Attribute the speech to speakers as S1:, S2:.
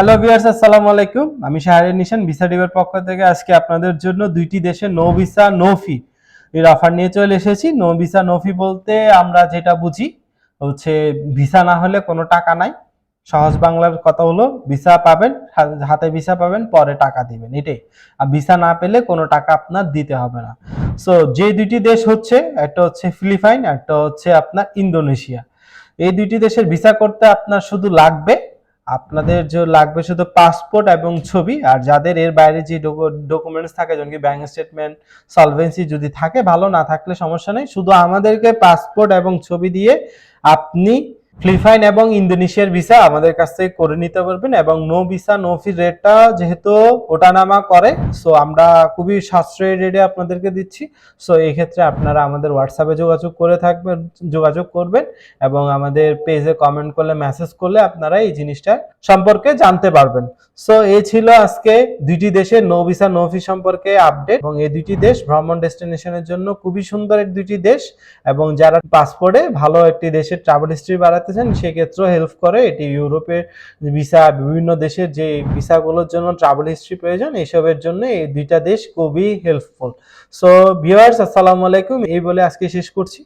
S1: Hello viewers আসসালামু আলাইকুম। আমি শাহরিয়ার নিশান ভিসা ডিবের পক্ষ থেকে আজকে আপনাদের জন্য দুইটি দেশে নো ভিসা নো ফি এর অফার নিয়ে চলে এসেছি। নো ভিসা নো ফি বলতে আমরা যেটা বুঝি হচ্ছে ভিসা না হলে কোনো টাকা নাই। সহজ বাংলার কথা হলো ভিসা পাবেন, হাতে ভিসা পাবেন, পরে টাকা দিবেন, এটাই। আর ভিসা না পেলে কোনো টাকা আপনার দিতে হবে না। সো যে দুইটি দেশ হচ্ছে, একটা হচ্ছে ফিলিপাইন একটা হচ্ছে আপনার ইন্দোনেশিয়া এই দুইটি দেশের ভিসা করতে আপনার শুধু লাগবে আপনাদের যে লাগবে শুধু পাসপোর্ট এবং ছবি, আর যাদের এর বাইরে যে ডকুমেন্টস থাকে, যেমন কি ব্যাংক স্টেটমেন্ট সলভেন্সি যদি থাকে, ভালো না থাকলে সমস্যা নেই। শুধু আমাদেরকে পাসপোর্ট এবং ছবি দিয়ে আপনি ফিলিপাইন এবং ইন্দোনেশিয়ার ভিসা আমাদের কাছ থেকে করে নিতে পারবেন এবং নো ভিসা নো ফি রেটটা যেহেতু ওঠানামা করে সো আমরা খুবই সাশ্রয়ী রেটে আপনাদেরকে দিচ্ছি। সো এই ক্ষেত্রে আপনারা আমাদের হোয়াটসঅ্যাপে যোগাযোগ করে থাকবেন, যোগাযোগ করবেন এবং আমাদের পেজে কমেন্ট করলে মেসেজ করলে আপনারা এই জিনিসটা সম্পর্কে জানতে পারবেন। সো এই ছিল আজকে দুইটি দেশের নো ভিসা নো ফি সম্পর্কে আপডেট এবং এই দুইটি দেশ ভ্রমণ ডেস্টিনেশনের জন্য খুবই সুন্দর এক দুইটি দেশ এবং যারা পাসপোর্টে ভালো একটি দেশের ট্রাভেল হিস্ট্রি বাড়াতে চান সেক্ষেত্রেও হেল্প করে। এটি ইউরোপে ভিসা বিভিন্ন দেশের যে ভিসাগুলোর জন্য ট্রাভেল হিস্ট্রি প্রয়োজন এইসবের জন্য এই দুইটা দেশ খুবই হেল্পফুল সো ভিওয়ার্স আসসালামু আলাইকুম। এই বলে আজকে শেষ করছি।